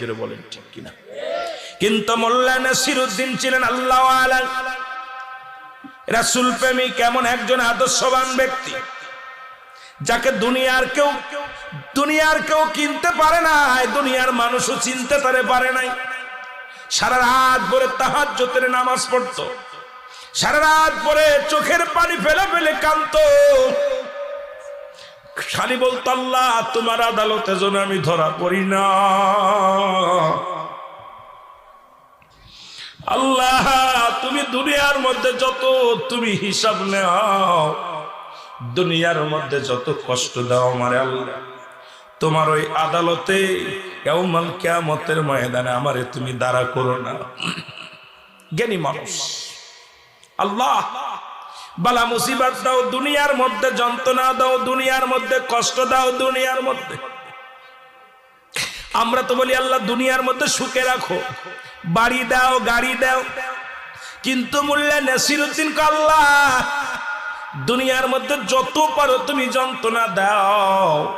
জোরে বলেন, ঠিক কিনা? কিন্তু মোল্লা নাসিরুদ্দিন ছিলেন আল্লাহ রাসুল প্রেমিক এমন একজন আদর্শবান ব্যক্তি, যাকে দুনিয়ার কেউ দুনিয়ার কেউ কিনতে পারে না, দুনিয়ার মানুষও চিনতে তারে পারে নাই। সারা রাত ভরে তাহার জোতের নামাজ পড়তো, সারা রাত পরে চোখের পানি ফেলে ফেলে কান্ত খালি বলতো আল্লাহ, তোমার আদালতে যেন আমি ধরা পড়ি না। আল্লাহ, তুমি দুনিয়ার মধ্যে যত তুমি হিসাব নেও, দুনিয়ার মধ্যে যত কষ্ট দাও আমার আল্লাহ। তোমার ওই আদালতে কেমন কেমতের ময়দানে আমারে তুমি দাঁড়া করো না। জ্ঞানী মানুষ। আল্লাহ বালা মুসিবত দাও দুনিয়ার মধ্যে, যন্ত্রণা দাও দুনিয়ার মধ্যে, কষ্ট দাও দুনিয়ার মধ্যে। আমরা তো বলি, আল্লাহ, দুনিয়ার মধ্যে সুখে রাখো। বাড়ি দাও, গাড়ি দাও। কিন্তু মূল্যে নাসিরুদ্দিন আল্লাহ, দুনিয়ার মধ্যে যত পারো তুমি যন্ত্রণা দাও।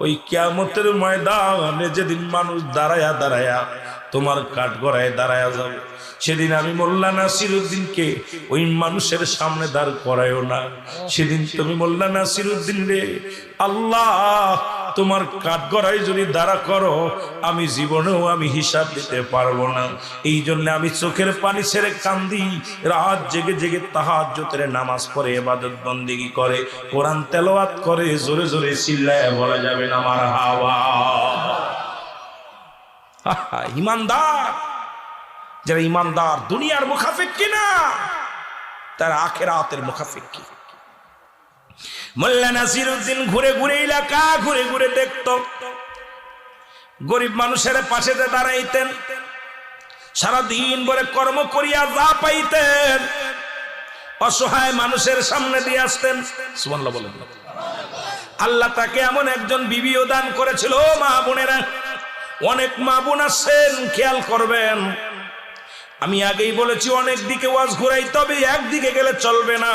ওই কিয়ামতের ময়দানে যেদিন মানুষ দাঁড়ায়া দাঁড়ায়া তোমার কাঠ গড়ায় দাঁড়ায়া যাবে। সেদিন আমি মোল্লা নাসিরুদ্দিনকে ওই মানুষের সামনে দাঁড় করায়ও না। সেদিন তুমি মোল্লা নাসিরুদ্দিন রে, আল্লাহ, তোমার কাঠ গড়াই যদি দাঁড়া করো, আমি জীবনেও আমি হিসাব দিতে পারব না। এই জন্য আমি চোখের পানি ছেড়ে কান্দি, রাত জেগে জেগে তাহার জোতের নামাজ পড়ে এবাদত বন্দিগি করে, কোরআন তেলাওয়াত করে, জোরে জোরে চিল্লায় বলা যাবে না আমার হাওয়া। ইমানদার! যারা ইমানদার, দুনিয়ার মুখাফিক কিনা? তারা আখেরাতের মুখাফিক কি? মোল্লা নাসির উদ্দিন ঘুরে ঘুরে এলাকা, ঘুরে ঘুরে দেখত। গরিব মানুষের পাশে দাঁড়াইতেন, সারাদিন ভরে কর্ম করিয়া যা পাইতেন, অসহায় মানুষের সামনে দিয়ে আসতেন। সুবহানাল্লাহ বলেন। আল্লাহ তাকে এমন একজন বিবিও দান করেছিল, মা বোনেরা। অনেক মা বোন আসছেন, খেয়াল করবেন। আমি আগেই বলেছি, অনেক দিকে ওয়াজ ঘুরাই, তবে একদিকে গেলে চলবে না।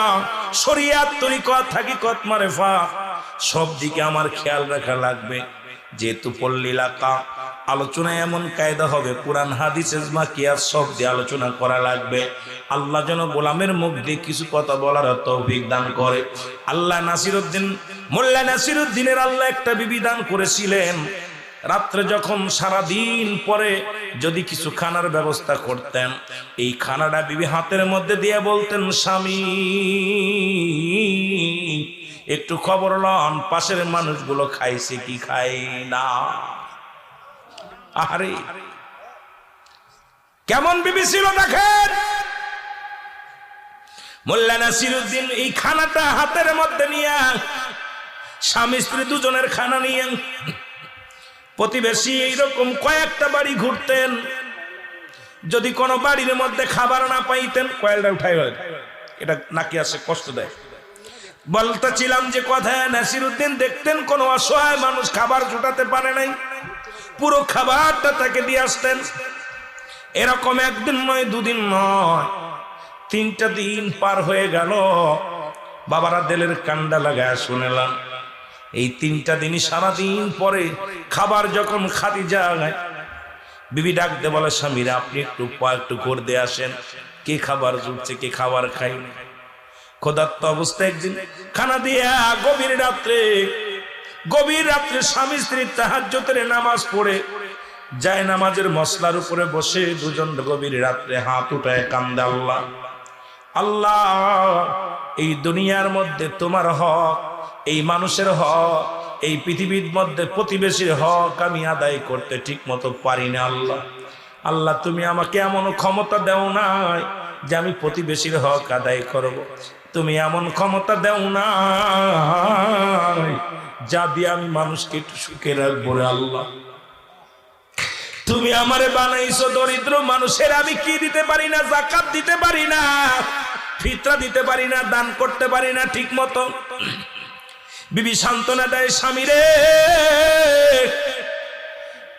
শরিয়াত তরিকত থাকি কত মারে ফা। সব দিকে আমার খেয়াল রাখা লাগবে। যেহেতু পল্লী এলাকা, আলোচনায় এমন কায়দা হবে, কোরআন, হাদিস এজমা কিয়াস সব দিয়ে আলোচনা করা লাগবে। আল্লাহ যেন গোলামের মুখ দিয়ে কিছু কথা বলার তৌফিক দান করে। আল্লাহ নাসিরুদ্দিন, মোল্লা নাসিরুদ্দিনের আল্লাহ একটা বিবি দান করেছিলেন। রাত্রে যখন সারা দিন পরে যদি কিছু খানার ব্যবস্থা করতেন, এই খানাটা বিবি হাতের মধ্যে দিয়ে বলতেন, স্বামী, একটু খবর লন, পাশের মানুষগুলো খাইছে কি খাই না? আরে কেমন বিবি ছিল দেখেন? মোল্লা নাসিরুদ্দিন এই খানাটা হাতের মধ্যে নিয়ে স্বামী স্ত্রী দুজনের খানা নিয়ে প্রতিবেশী এইরকম কয়েকটা বাড়ি ঘুরতেন। যদি কোনো বাড়ির মধ্যে খাবার না পাইতেন, কয়েলটা উঠাই এটা নাকি আসে কষ্ট দেয়। বলতেছিলাম যে কথা নাসিরুদ্দিন, দেখতেন কোন অসহায় মানুষ খাবার জোটাতে পারে নাই। পুরো খাবারটা তাকে দিয়ে আসতেন। এরকম একদিন নয়, দুদিন নয়, তিনটা দিন পার হয়ে গেল। বাবারা দেলের কান্ডা লাগায় শুনেলাম। এই তিনটা দিনই সারাদিন পরে খাবার যখন খাদি যায় বিবি ডাকতে বলে, স্বামীরা, আপনি একটু একটু করে দিয়ে আসেন। কে খাবার জুটছে, কে খাবার খাই ক্ষুধার্ত অবস্থা একদিন খানা দিয়ে গভীর রাত্রে গভীর রাত্রে স্বামী স্ত্রী তাহাজ্জতের নামাজ পড়ে, যায় নামাজের মশলার উপরে বসে দুজন গভীর রাত্রে হাত উঠায় কান্দে, আল্লাহ আল্লাহ, এই দুনিয়ার মধ্যে তোমার হক এই মানুষের হক, এই পৃথিবীর মধ্যে প্রতিবেশীর হক আমি আদায় করতে ঠিক মতো পারি না, আল্লাহ। আল্লাহ, তুমি আমাকে এমন ক্ষমতা দেও নাই যে আমি প্রতিবেশীর হক আদায় করব। তুমি এমন ক্ষমতা দেও না যা দিয়ে আমি মানুষকে একটু সুখে রাখব আল্লাহ। তুমি আমারে বানাইছো দরিদ্র মানুষের, আমি কি দিতে পারি না, জাকাত দিতে পারি না, ফিতরা দিতে পারি না, দান করতে পারি না ঠিক মতো বিবি সান্ত্বনা দেয়, স্বামী রে,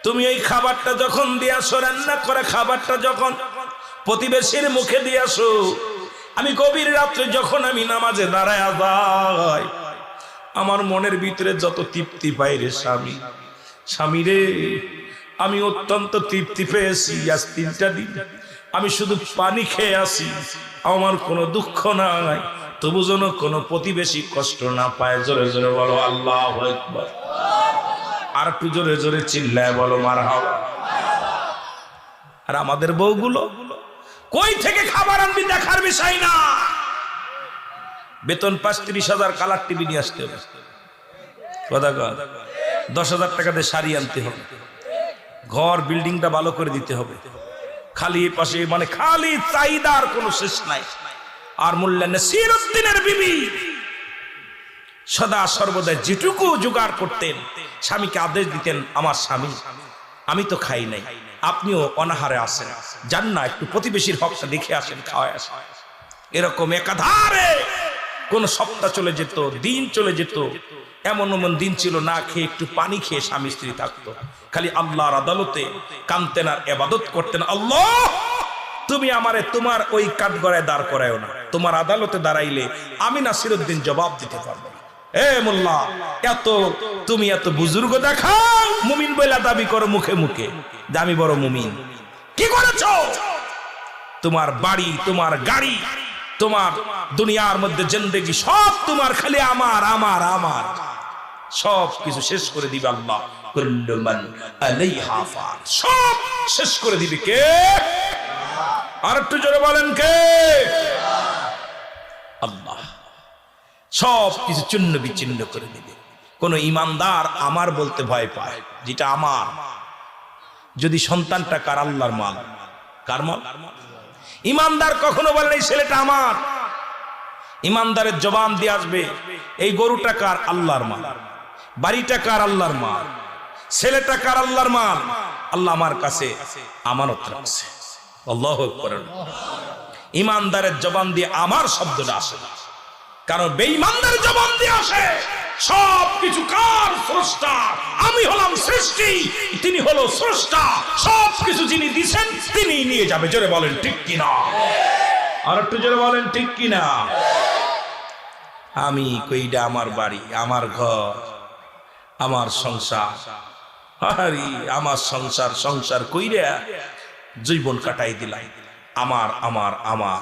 তুমি এই খাবারটা যখন দিয়াছো, রান্না করে খাবারটা যখন প্রতিবেশীর মুখে দিয়াছো, আমি গভীর রাত্রে যখন আমি নামাজে দাঁড়ায় যাই, আমার মনের ভিতরে যত তৃপ্তি পাই রে স্বামী। স্বামী রে, আমি অত্যন্ত তৃপ্তি পেয়েছি আজ তিনটা দিন। আমি শুধু পানি খেয়ে আসি আমার কোনো দুঃখ নাই। তবু যেন কোনো প্রতিবেশী কষ্ট না পায়। জোরে জোরে বলো, আল্লাহ আর একটু জোরে জোরে চিল্লায় বলো মার আর আমাদের বউগুলো, কই থেকে খাবার আনবি দেখার বিষয় না? বেতন পাঁচ তিরিশ হাজার, কালার টিভি নিয়ে আসতে হবে। দশ হাজার টাকা দিয়ে শাড়ি আনতে হবে। ঘর, বিল্ডিংটা ভালো করে দিতে হবে। খালি পাশে মানে খালি চাহিদার কোনো শেষ নাই। আর মূল্যায়নে সিরুদ্দিনের বিবি। সদা সর্বদা যেটুকু জোগাড় করতেন, স্বামীকে আদেশ দিতেন, আমার স্বামী, আমি তো খাই নাই, আপনিও অনাহারে আসেন যান না একটু প্রতিবেশীর হকটা দেখে আসেন, খাওয়ায় আসেন। এরকম একাধারে কোন সপ্তাহ চলে যেত, দিন চলে যেত, এমন এমন দিন ছিল, না খেয়ে একটু পানি খেয়ে স্বামী স্ত্রী থাকতো। খালি আল্লাহর আদালতে কানতেন আর এবাদত করতেন। আল্লাহ! তুমি আমারে তোমার ওই কাঠগড়ায় দাঁড় করায়ও না। তোমার আদালতে দাঁড়াইলে আমি নাসিরুদ্দিন জবাব দিতে পারব। এ মোল্লা, এত তুমি এত বুজুর্গ দেখাও। মুমিন বইলা দাবি করো মুখে মুখে। আমি বড় মুমিন। কি করেছ? তোমার বাড়ি, তোমার গাড়ি, তোমার দুনিয়ার মধ্যে জিন্দেগি সব তোমার, খালি আমার আমার আমার। সব কিছু শেষ করে দিবে আল্লাহ। কুল্লু। সব শেষ করে দিবে কে? আর একটু জোরে বলেন কে? আল্লাহ। সব কিছু চূন্য বিচ্ছিন্ন করে দিবে। কোন ইমানদার আমার বলতে ভয় পায়, যেটা আমার। যদি সন্তানটা কার আল্লাহর মাল? কার মাল? ইমানদার কখনো বলেন এই ছেলেটা আমার। ইমানদারের জবান দিয়ে আসবে, এই গরুটা কার আল্লাহর মাল? বাড়িটা কার আল্লাহর মাল? ছেলেটা কার আল্লাহর মাল? আল্লাহ আমার কাছে আমানত রাখছে। আল্লাহ ইমানদারের জবান দিয়ে আমার শব্দটা আসে। না কারণ বেঈমানদের জবান দিয়ে আসে সব কিছু কার স্রষ্টা? আমি হলাম সৃষ্টি, তিনি হলো স্রষ্টা। সব কিছু যিনি দিছেন তিনি নিয়ে যাবে। জোরে বলেন, ঠিক কিনা? আর একটু জোরে বলেন, ঠিক কিনা? আমি কইটা আমার বাড়ি, আমার ঘর, আমার সংসার। আরে, আমার সংসার সংসার কইরা জীবন কাটাই দিলাই আমার আমার আমার,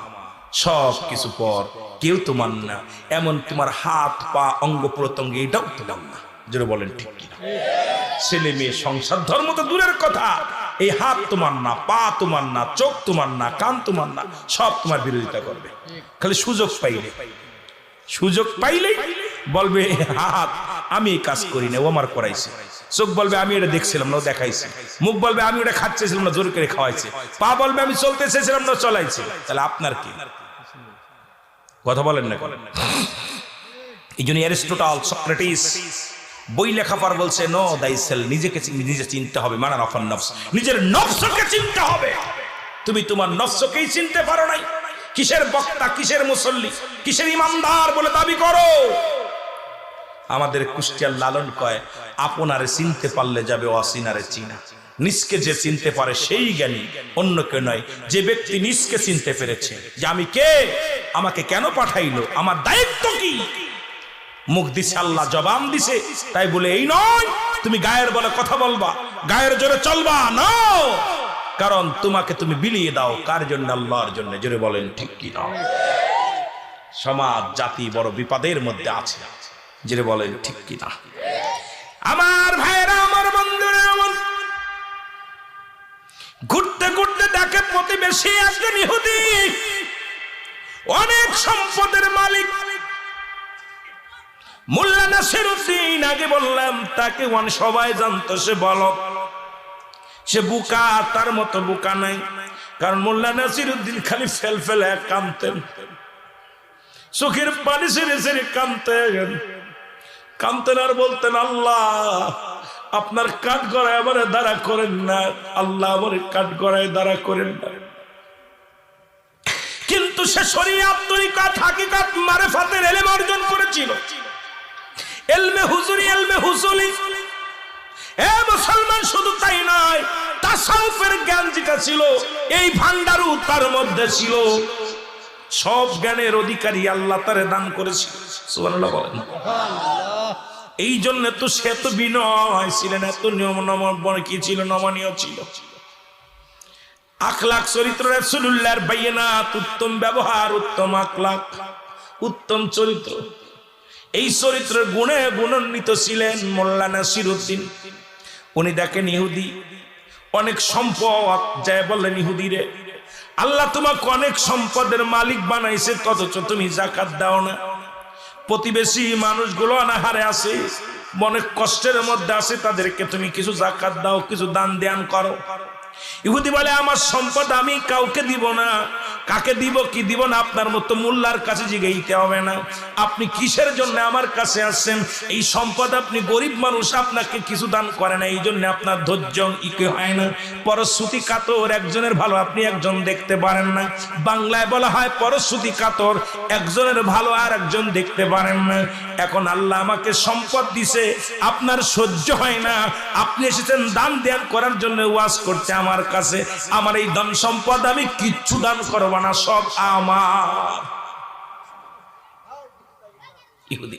সব কিছু পর কেউ তোমার না। এমন তোমার হাত, পা, অঙ্গ প্রত্যঙ্গ এটাও তোমার না। যেটা বলেন ঠিক কিনা? ছেলে মেয়ে সংসার, ধর্ম তো দূরের কথা। এই হাত তোমার না, পা তোমার না, চোখ তোমার না, কান তোমার না, সব তোমার বিরোধিতা করবে। খালি সুযোগ পাইলে। সুযোগ পাইলেই বলবে, হাত, আমি এই কাজ করি না, ও আমার করাইছে। চোখ বলবে, আমি এটা দেখছিলাম না দেখাইছে। মুখ বলবে, আমি ওটা খাচ্ছেছিলাম না, জোর করে খাওয়াইছে। পা বলবে, আমি চলতে চেয়েছিলাম না, চলাইছে। তাহলে আপনার কি? কথা বলেন না এই জন্য অ্যারিস্টোটাল, সক্রেটিস, বই লেখা পর বলছে, নো দাই সেল, নিজেকে নিজে চিনতে হবে, মানার অফার নফস, নিজের নফসকে চিনতে হবে। তুমি তোমার নফসকেই চিনতে পারো নাই। কিসের বক্তা, কিসের মুসল্লি, কিসের ইমানদার বলে দাবি করো? আমাদের কুষ্টিয়ার লালন কয়, আপনারে চিনতে পারলে যাবে অসিনারে চিনা। নিজকে যে চিনতে পারে সেই জ্ঞানী, অন্য কেউ নয়। যে ব্যক্তি নিজকে চিনতে পেরেছে, যে আমি কে, আমাকে কেন পাঠাইলো, আমার দায়িত্ব কি? মুখ দিছে আল্লাহ, জবান দিছে, তাই বলে, এই নয়, তুমি গায়ের বলে কথা বলবা, গায়ের জোরে চলবা, না। কারণ তোমাকে তুমি বিলিয়ে দাও, কার জন্য? আল্লাহর জন্য। জোরে বলেন, ঠিক কি না সমাজ, জাতি বড় বিপদের মধ্যে আছে। জোরে বলেন ঠিক কি না? আমার ভাইরা আমার বন্ধুরা, আমার ঘুরতে ঘুরতে দেখে প্রতিবেশী একজন ইহুদি। অনেক সম্পদের মালিক। মোল্লা নাসিরুদ্দিন আগে বললাম, তাকে ওয়ান সবাই জানতো, সে বল সে বুকা, তার মতো বুকা নাই। কারণ মোল্লা নাসিরুদ্দিন খালি ফেল ফেলে কানতেন চোখের পানি সেরে সেরে কানতেন কানতেন আর বলতেন, আল্লাহ, আপনার কাঠ গড়ায় আমার দ্বারা করেন না। আল্লাহ আমার কাঠ গড়ায় দ্বারা করেন না। কিন্তু সে শরীয়ত করেছিল। হুজুরি শুধু তাই জ্ঞান যেটা ছিল, এই মধ্যে ছিল। সব জ্ঞানের অধিকারী আল্লাহ তারে দান করেছিল। এই জন্য তো সে তো বিনয় ছিলেন, এত নিয়ম নম কি ছিল, নমনীয় ছিল। আখলাক চরিত্র রাসূলুল্লাহর বাইনাত উত্তম ব্যবহার, উত্তম আখলাক উত্তম চরিত্র। এই চরিত্রের গুণে গুণান্বিত ছিলেন মোল্লা নাসিরউদ্দিন উনি দেখেন ইহুদি, অনেক সম্পদ যায় বললেন ইহুদি রে, আল্লাহ তোমাকে অনেক সম্পদের মালিক বানাইছে, অথচ তুমি জাকাত দাও না। প্রতিবেশী মানুষগুলো অনাহারে আছে, মনে কষ্টের মধ্যে আছে, তাদেরকে তুমি কিছু জাকাত দাও, কিছু দান দান করো। ইহুদি বলে, আমার সম্পদ আমি কাউকে দিব না। কাকে দিব, কি দিব না, আপনার মতো মোল্লার কাছে জিগাইতে হবে না। আপনি কিসের জন্য আমার কাছে আসছেন? এই সম্পদ আপনি গরিব মানুষ, আপনাকে কিছু দান করে না, এই জন্য আপনার ধৈর্য ইকে হয় না। পরশ্রুতি কাতর, একজনের ভালো আপনি একজন দেখতে পারেন না। বাংলায় বলা হয়, পরশ্রুতি কাতর, একজনের ভালো আর একজন দেখতে পারেন না। এখন আল্লাহ আমাকে সম্পদ দিছে, আপনার সহ্য হয় না। আপনি এসেছেন দান ধ্যান করার জন্য ওয়াজ করতে আমার কাছে। আমার এই ধন সম্পদ আমি কিচ্ছু দান করব না সব আমার। ইহুদি।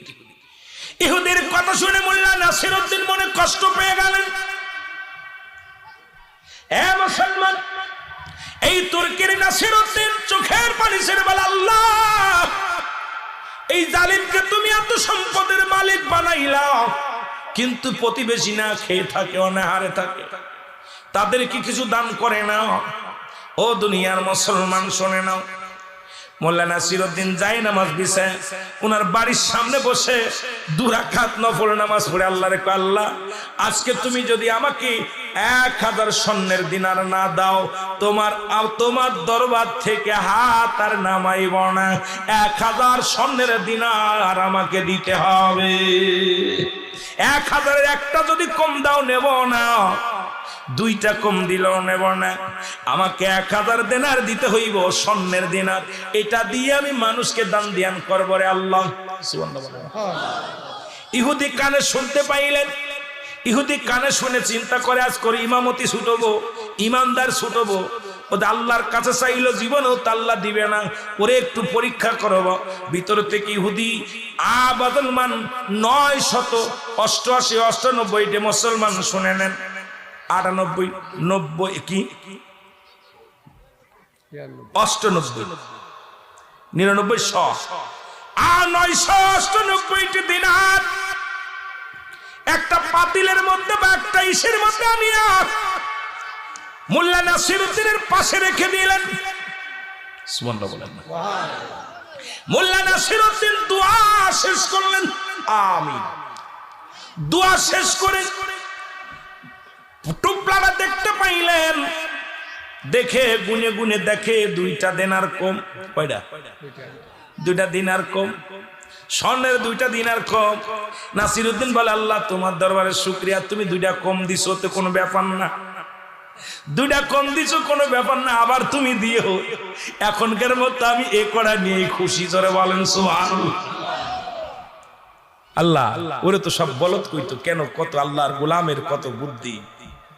ইহুদির কথা শুনে মোল্লা নাসিরউদ্দিন মনে কষ্ট পেয়ে গেলেন। এ মুসলমান, এই তুর্কির নাসিরউদ্দিন চোখের পানি ছেড়ে বলে আল্লাহ, এই জালিমকে তুমি এত সম্পদের মালিক বানাইলা, কিন্তু প্রতিবেশী না খেয়ে থাকে, অনাহারে থাকে। তাদেরকে কিছু দান করে না ও দুনিয়ার মুসলমান, শোনে নাও। মোল্লা নাসিরউদ্দিন যাই নামাজ বিছায় ওনার বাড়ির সামনে বসে দুরাখাত নফল নামাজ পড়ে আল্লাহ রেখো আল্লাহ, আজকে তুমি যদি আমাকে এক হাজার স্বর্ণের দিনার না দাও, তোমার তোমার দরবার থেকে হাত আর নামাইব না। এক হাজার স্বর্ণের দিনার আমাকে দিতে হবে। এক হাজারের একটা যদি কম দাও নেব না। দুইটা কম দিলেও নেব না। আমাকে এক হাজার দেনার দিতে হইব, স্বর্ণের দিনার। এটা দিয়ে আমি মানুষকে দান দিয়ান করব রে আল্লাহ। ইহুদি কানে শুনতে পাইলেন। ইহুদি কানে শুনে চিন্তা করে, আজ করে ইমামতি ছুটবো, ইমানদার ছুটবো। ওদের আল্লাহর কাছে চাইলো জীবনেও তা আল্লাহ দিবে না। ওরে একটু পরীক্ষা করব। ভিতর থেকে ইহুদি আবাদলমান নয় শত অষ্টআশি, অষ্টানব্বইটি মুসলমান শুনে নেন। আটানব্বই, নব্বই কি? অষ্টানব্বই। নিরানব্বই শ। আর নয়শো একটা পাতিলের মধ্যে বা একটা ইসের মধ্যে আমি আনিয়া মোল্লা নাসিরুদ্দিনের পাশে রেখে দিলেন। বলেন। মোল্লা নাসিরুদ্দিন দোয়া শেষ করলেন। আমিন। দোয়া শেষ করে টুকলারা দেখতে পাইলেন। দেখে গুনে গুনে দেখে দুইটা দেনার কম। কয়টা? দুইটা দিনার কম। স্বর্ণের দুইটা দিনার কম। নাসিরুদ্দিন বলে, আল্লাহ, তোমার দরবারে শুক্রিয়া। তুমি দুইটা কম দিছো, তো কোনো ব্যাপার না। দুইটা কম দিছো, কোনো ব্যাপার না, আবার তুমি দিও। এখনকার মতো আমি এ করা নিয়ে খুশি করে বলেন, সুবহানাল্লাহ। আল্লাহ, ওরে তো সব বলত কইতো, কেন কত আল্লাহর গোলামের কত বুদ্ধি?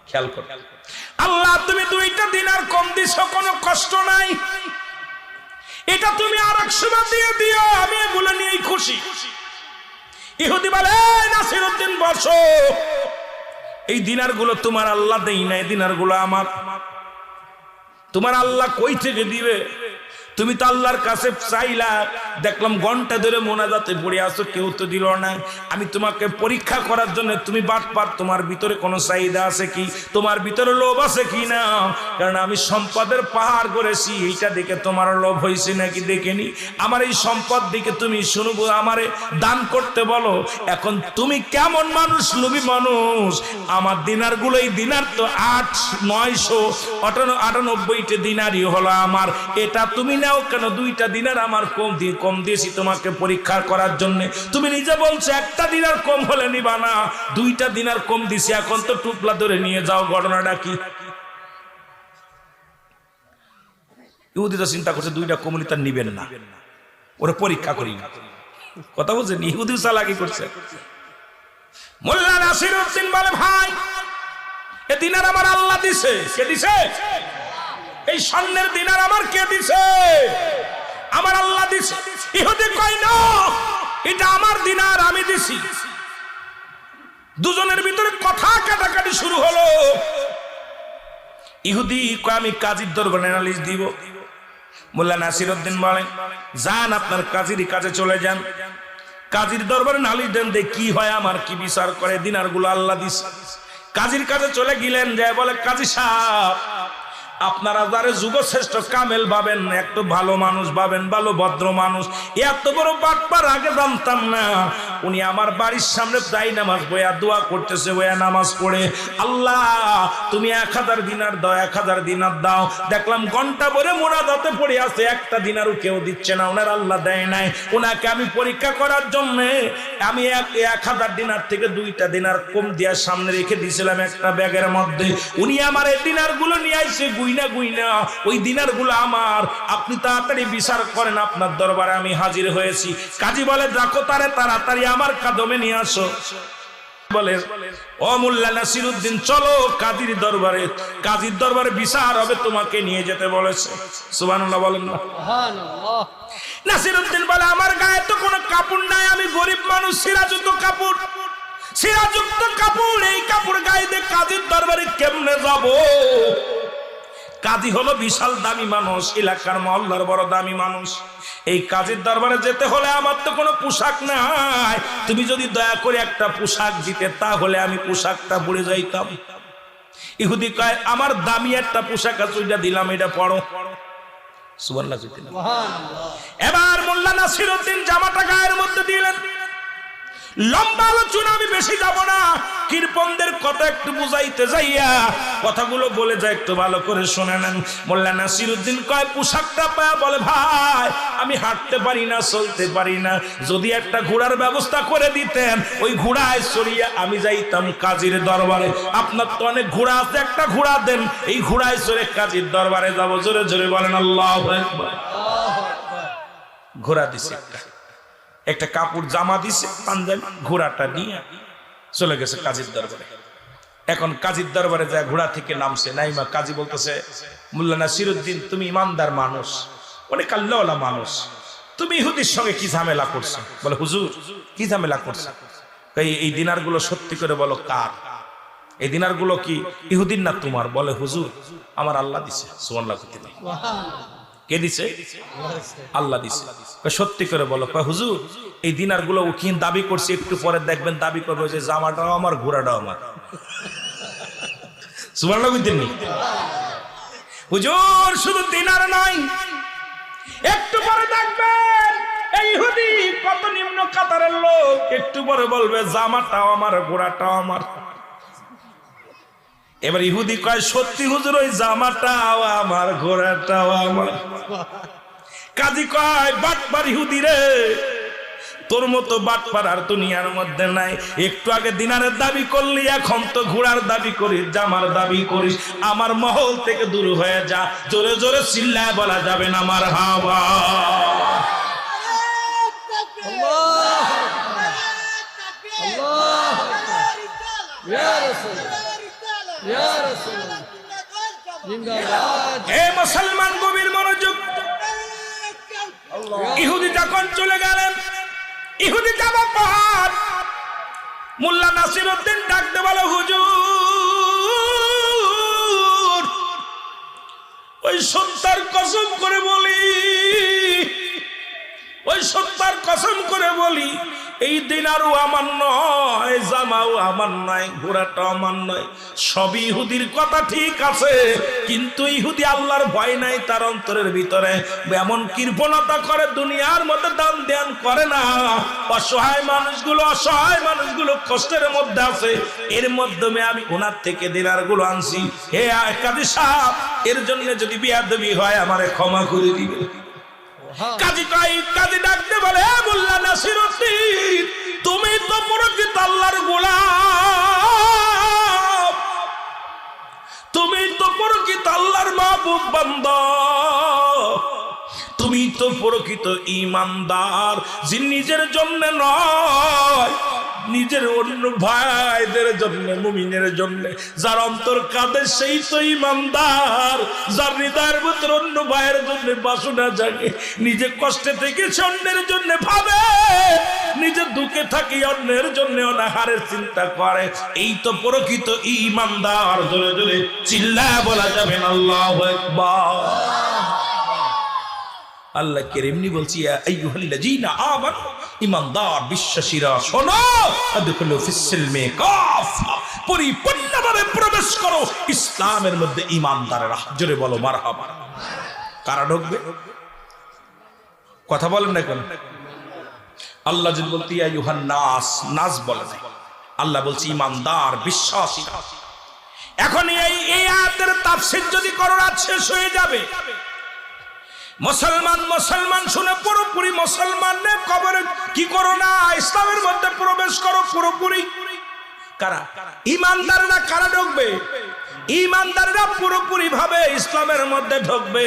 খেয়াল কর। আল্লাহ, তুমি দুইটা দিন আর কম দিছো, কোনো কষ্ট নাই। এটা তুমি আর এক সময় দিয়ে দিও, আমি এগুলো নিয়েই খুশি। ইহুদি বলে, "এই নাসিরউদ্দিন বসো। এই দিনারগুলো তোমার আল্লাহ দেই না এই গুলো আমার। তোমার আল্লাহ কই থেকে দিবে? তুমি তো আল্লাহর কাছে চাইলা, দেখলাম ঘণ্টা ধরে মোনাজাতে পড়ে আসো কেউ তো দিল না। আমি তোমাকে পরীক্ষা করার জন্য তুমি বাট পার তোমার ভিতরে কোনো চাহিদা আছে কি? তোমার ভিতরে লোভ আছে কি না? কারণ আমি সম্পদের পাহাড় করেছি এইটা দেখে তোমার লোভ হয়েছে নাকি দেখেনি? আমার এই সম্পদ দিকে তুমি শুনব, আমারে দান করতে বলো। এখন তুমি কেমন মানুষ, লোভী মানুষ? আমার দিনারগুলো এই দিনার তো আট, নয়শো আটান্ন আটানব্বইটি দিনারই হলো আমার। এটা তুমি নাও কেন? দুইটা দিনার আমার কম দিয়ে কম দিয়েছি তোমাকে পরীক্ষা করার জন্য। তুমি নিজে বলছো, একটা দিনার কম হলে নিবা না। দুইটা দিনার কম দিছি, এখন তো টুপলা ধরে নিয়ে যাও, ঘটনাটা কি? ইহুদি তো চিন্তা করছে, দুইটা কমলি তার নিবেন না। ওরা পরীক্ষা করি। না কথা বলছেন? ইহুদি চালাকি করছে। মোল্লা নাসির উদ্দিন বলে, ভাই, এ দিনার আমার আল্লাহ দিছে। কে দিছে? এই স্বর্ণের দিনার আমার কে দিছে? আমার আল্লাহ দিছে। ইহুদি কই না, এটা আমার দিনার আমি দিছি। দুজনের ভিতরে কথা কাটাকাটি শুরু হলো। ইহুদি কয়, আমি কাজীর দরবারে নালিশ দিব। মোল্লা নাসির উদ্দিন বলেন, যান, আপনার কাজীর কাজে চলে যান। কাজীর দরবারে নালিশ দেন দে কি হয় আমার, কি বিচার করে দিনারগুলো আল্লাহ দিস কাজীর কাজে চলে গেলেন যে বলে, কাজী সাহেব আপনারা যারে যুগশ্রেষ্ঠ কামেল ভাবেন, একটু ভালো মানুষ ভাবেন, ভালো ভদ্র মানুষ, এত বড় বাটপার আগে জানতাম না। উনি আমার বাড়ির সামনে প্রায় নামাজ বয়া দোয়া করতেছে বয়া নামাজ পড়ে। আল্লাহ, তুমি এক হাজার দিনার দাও, এক হাজার দিনার দাও। দেখলাম ঘণ্টা ভরে মোনাজাতে পড়ে আছে, একটা দিনারও কেউ দিচ্ছে না, ওনার আল্লাহ দেয় নাই। ওনাকে আমি পরীক্ষা করার জন্য আমি এক হাজার দিনার থেকে দুইটা দিনার কম দেওয়ার সামনে রেখে দিয়েছিলাম একটা ব্যাগের মধ্যে। উনি আমার এই দিনারগুলো নিয়ে আইসে গুইনা গুইনা ওই দিনারগুলো আমার আপনি তাড়াতাড়ি বিচার করেন আপনার দরবারে আমি হাজির হয়েছি। কাজী বলে দেখো তারে তাড়াতাড়ি আমার কাদমে নিয়ে আসো। বলে ও মোল্লা নাসির চলো দরবারে। কাজীর দরবারে বিচার হবে তোমাকে নিয়ে যেতে বলেছে। সুবহানাল্লাহ বলেন না। বলে আমার গায়ে তো কোনো কাপড় নাই আমি গরিব মানুষ সিরাজুক্ত কাপড়। সিরাজুক্ত কাপড় এই কাপড় গায়ে দিয়ে কাজীর দরবারে কেমনে যাব? কাজী হলো বিশাল দামি মানুষ এলাকার মহল্লার বড় দামি মানুষ। এই কাজের দরবারে যেতে হলে আমার তো কোনো পোশাক নাই। তুমি যদি দয়া করে একটা পোশাক দিতে তাহলে আমি পোশাকটা পরে যাইতাম। ইহুদি কয় আমার দামি একটা পোশাক আছে ওইটা দিলাম এটা পড়ো সুবর্ণা সুবহানাল্লাহ। এবার মোল্লা নাসির উদ্দিন জামাটা গায়ের মধ্যে দিলেন। লম্বা আলোচনা আমি বেশি যাব না। কৃপনদের কথা একটু বুঝাইতে যাইয়া কথাগুলো বলে যায় একটু ভালো করে শুনে নেন। মোল্লা নাসির উদ্দিন কয় পোশাকটা পায় বলে ভাই আমি হাঁটতে পারি না চলতে পারি না। যদি একটা ঘোড়ার ব্যবস্থা করে দিতেন ওই ঘোড়ায় চড়িয়ে আমি যাইতাম কাজীর দরবারে। আপনার তো অনেক ঘোড়া আছে একটা ঘোড়া দেন। এই ঘোড়ায় চড়ে কাজীর দরবারে যাব। জোরে জোরে বলেন আল্লাহ ঘোড়া দিছে একটা। একটা কাপড় জামা দিছে পাঞ্জাবি ঘোড়াটা নিয়ে চলে গেছে কাজীর দরবারে। এখন কাজীর দরবারে যায়, ঘোড়া থেকে নামছে। নাইমা কাজী বলতেছে মুল্লানা সিরুদ্দিন তুমি ইমানদার মানুষ, অনেক আল্লাহওয়ালা মানুষ। তুমি ইহুদির সঙ্গে কি ঝামেলা করছ? বলে, হুজুর, কি ঝামেলা করছ? এই এই দিনারগুলো সত্যি করে বলো, কার? এই দিনারগুলো কি ইহুদিন না তোমার? বলে, হুজুর, আমার আল্লাহ দিছে। সুবহানাল্লাহ। কে দিছে? আল্লাহ দিছে। সত্যি করে বলো। হুজুর, এই দিনারগুলো উকিন দাবি করছে, একটু পরে দেখবেন দাবি করবে যে জামাটাও আমার, ঘোড়াটাও আমার। সুবর্ণ হুজুর, শুধু দিনার নয় একটু পরে দেখবেন ইহুদি কত নিম্ন কাতারের লোক, একটু পরে বলবে, জামাটাও আমার, ঘোড়াটাও আমার। এবার ইহুদি কয় সত্যি হুজুর ওই জামাটাও আমার ঘোড়াটাও আমার কাজী কয় বাটপার ইহুদি রে তোর মতো বাটপার আর দুনিয়ার মধ্যে নাই একটু আগে দিনারের দাবি করলি এখন তো ঘোড়ার দাবি করিস জামার দাবি করিস আমার মহল থেকে দূর হয়ে যা জোরে জোরে চিল্লায় বলা যাবে না আমার হাওয়া আল্লাহ আল্লাহ রাসূল মুসলমান গভীর মনোযোগ। ইহুদি যখন চলে গেলেন ইহুদি যাবার পর মোল্লা নাসির উদ্দিন ডাকতে বলো হুজুর ওই সত্তার কসম করে বলি ওই সত্তার কসম করে বলি এই দিনারও আমার নয়, জামাও আমার নয়, ঘোড়াটাও আমার নয়। সবই ইহুদির কথা ঠিক আছে, কিন্তু ইহুদি আল্লাহর ভয় নাই তার অন্তরের ভিতরে। এমন কৃপণতা করে দুনিয়ার মধ্যে দান ধ্যান করে না। অসহায় মানুষগুলো অসহায় মানুষগুলো কষ্টের মধ্যে আছে। এর মাধ্যমে আমি ওনার থেকে দিনারগুলো আনছি। হে কাজী সাহেব, এর জন্য যদি বিয়াদবি হয়, আমারে ক্ষমা করে দিবে কাজী কই কাজী ডাকতে বলে "হে মোল্লা নাসিরউদ্দিন তুমি তো প্রকৃত আল্লাহর গোলাম। তুমি তো প্রকৃত আল্লাহর মাহবুব বান্দা তুমি তো প্রকৃত ইমানদার যে নিজের জন্য নয় নিজের অন্য ভাইদের জন্য, মুমিনের জন্য। যার অন্তর কাঁদে সেই তো ইমানদার। যার হৃদয়ের ভিতরে অন্য ভাইয়ের জন্য বাসনা জাগে, নিজে কষ্টে থেকে অন্যের জন্য ভাবে। নিজে দুঃখে থাকি অন্যের জন্য অনাহারের চিন্তা করে। এই তো প্রকৃত ইমানদার। জোরে জোরে চিল্লা বলা যাবে না, আল্লাহ একবার আল্লাহ কে কেরেমনি বলছি ইমানদার, বিশ্বাসীরা, শোনো পরিপূর্ণভাবে প্রবেশ করো, ইসলামের মধ্যে ইমানদারেরা, জোরে বলো, মারহাবা। কারা ঢুকবে? কথা বলেন না কেন? আল্লাহ যদি বলতে নাস নাস বলে আল্লাহ বলছি, ইমানদার, বিশ্বাসী। এখন এই আয়াতের তাফসীর যদি করো রাত শেষ হয়ে যাবে মুসলমান মুসলমান শুনে পুরোপুরি মুসলমান নে কবরে কি করো না? ইসলামের মধ্যে প্রবেশ করো পুরোপুরি। কারা? ইমানদাররা কারা ঢুকবে? ইমানদাররা পুরোপুরি ভাবে ইসলামের মধ্যে ঢুকবে।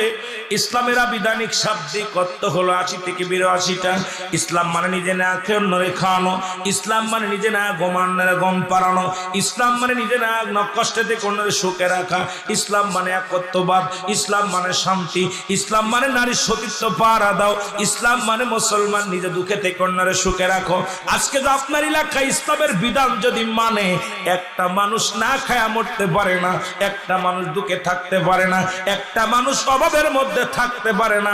ইসলামের আবিধানিক শাব্দিক অর্থ হলো আশি থেকে বিরাশিটা। ইসলাম মানে নিজে না অন্যরে খাওয়ানো? ইসলাম মানে নিজে না গোমান্নের গম পাড়ানো? ইসলাম মানে নিজে না ন কষ্টে থেকে অন্যের সুখে রাখা। ইসলাম মানে একত্ববাদ। ইসলাম মানে শান্তি। ইসলাম মানে নারীর সতীত্ব পাহারা দাও ইসলাম মানে মুসলমান নিজে দুঃখে থেকে অন্যের সুখে রাখো। আজকে তো আপনার এলাকায় ইসলামের বিধান যদি মানে একটা মানুষ না খায়া মরতে পারে না। একটা মানুষ দুঃখে থাকতে পারে না, একটা মানুষ অভাবের মধ্যে থাকতে পারে না।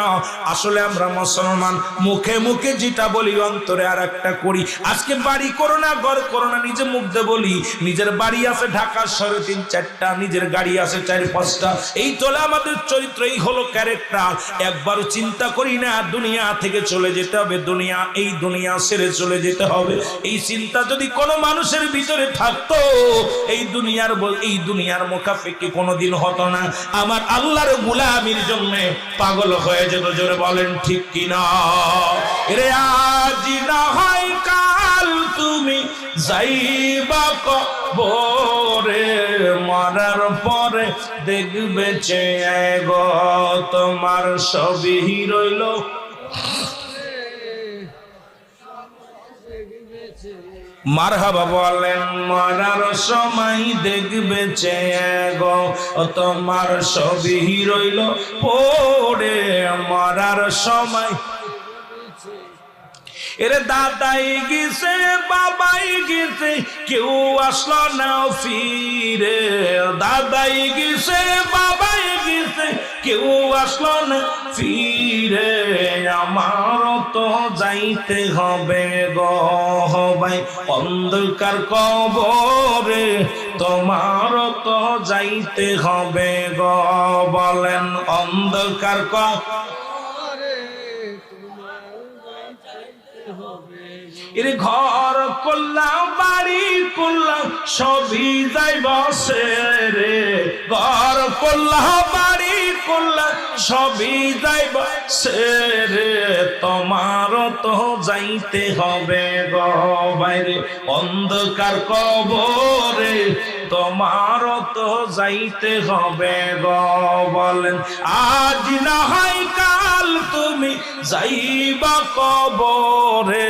আসলে আমরা মুসলমান, মুখে মুখে যেটা বলি, অন্তরে আর একটা করি। আজকে বাড়ি করো না, ঘর করো না, নিজে মুখ বলি। নিজের বাড়ি আছে ঢাকা শহরে তিন চারটা, নিজের গাড়ি আছে চার পাঁচটা। এই তোলা আমাদের চরিত্র, এই হলো ক্যারেক্টার একবারও চিন্তা করি না, দুনিয়া থেকে চলে যেতে হবে, দুনিয়া, এই দুনিয়া ছেড়ে চলে যেতে হবে। এই চিন্তা যদি কোনো মানুষের ভিতরে থাকতো, এই দুনিয়ার এই দুনিয়ার মোকাফেকে কোনোদিন হতো না। আমার আল্লাহর গুলামির জন্য পাগল হয়ে যেত, জোরে বলেন, ঠিক কিনা? রে আজ না হয় কাল তুমি যাইবা কবরে, মরার পরে দেখবে চেয়ে গো তোমার সবই রইল। মারহাবা বলেন মরার সময় দেখবে চে গো তোমার সবই রইল পড়ে। মরার সময় এরে দাদাই গেছে, বাবাই গেছে, কেউ আসলো না ফিরে। দাদাই গেছে, বাবাই গেছে, কেউ আসলো না ফিরে। আমার তো যাইতে হবে গো ভাই, অন্ধকার কবরে। তোমার তো যাইতে হবে গো, বলেন অন্ধকার কবরে এর ঘর করলাম, বাড়ি করলাম, সবই যাই বসে রে। ঘর করলাম, বাড়ি করলাম, সবই যাই বসে রে। তোমার তো যাইতে হবে গো বাইরে, অন্ধকার কবরে। তোমার তো যাইতে হবে গো বলেন, আজ না হয় কাল তুমি যাইবা কবরে।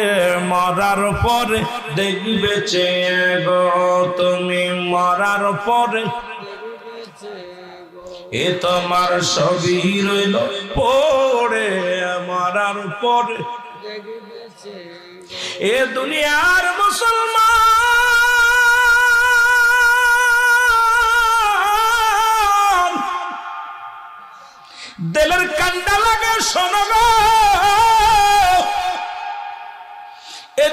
মরার পরে দেখবে গো, তুমি মরার পরে এ তোমার সবই রইল পড়ে, মরার পরে। এ দুনিয়ার মুসলমান, দেলের কান্ডা লাগে শোনো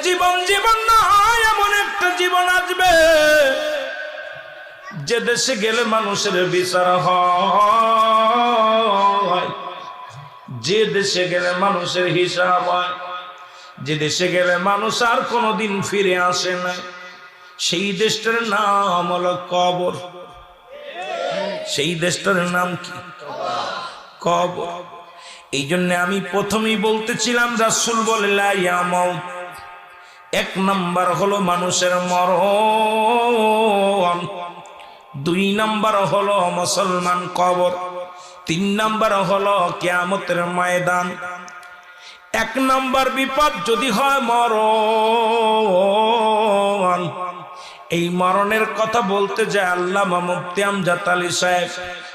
জীবন জীবন নয় এমন একটা জীবন আসবে। যে দেশে গেলে মানুষের বিচার হয়। যে দেশে গেলে মানুষের হিসাব হয়। যে দেশে গেলে মানুষ আর কোনোদিন ফিরে আসে না। সেই দেশটার নাম হলো কবর। সেই দেশটার নাম কি? কবর। এই জন্য আমি প্রথমেই বলতেছিলাম রাসুল বলে, লা ইয়া মউত। এক নাম্বার হলো মানুষের মরণ। দুই নাম্বার হলো মুসলমান কবর। তিন নাম্বার হলো কেয়ামতের ময়দান। এক নাম্বার বিপদ যদি হয় মরণ। এই মরণের কথা বলতে যায় আল্লাহ মুফতি আলী সাহেব।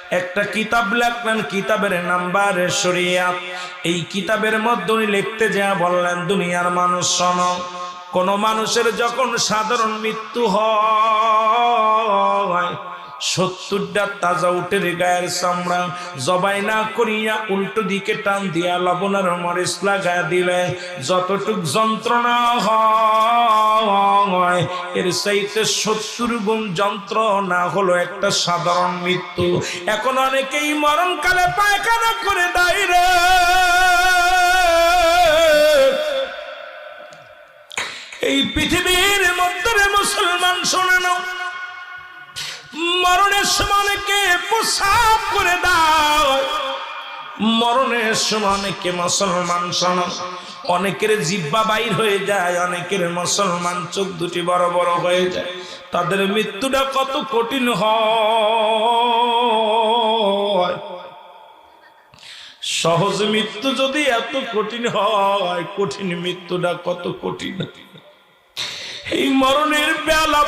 একটা কিতাব লেখলেন, কিতাবের নাম্বার শরিয়া। এই কিতাবের মধ্যে লিখতে যা বললেন, দুনিয়ার মানুষ শোনো। কোন মানুষের যখন সাধারণ মৃত্যু হয়, সত্তরটা তাজা উটের গায়ের চামড়া জবাই না করিয়া উল্টো দিকে টান দিয়া লবণের মরিচ লাগায় দিলে, যতটুক যন্ত্রণা হয়, এর চাইতে সত্তর গুণ যন্ত্রণা হলো একটা সাধারণ মৃত্যু। এখন অনেকেই মরণকালে পায়খানা করে দেয় রে। এই পৃথিবীর মধ্যে মুসলমান, শোনে না। মরণের সময় অনেকে প্রসাব করে দাও। মরণের সময় অনেকে মুসলমান, শোন। অনেকের জিব্বা বাইর হয়ে যায়, অনেকের মুসলমান চোখ দুটি বড় বড় হয়ে যায়। তাদের মৃত্যুটা কত কঠিন হয়। সহজ মৃত্যু যদি এত কঠিন হয়, কঠিন মৃত্যুটা কত কঠিন? এই মরণের বেলা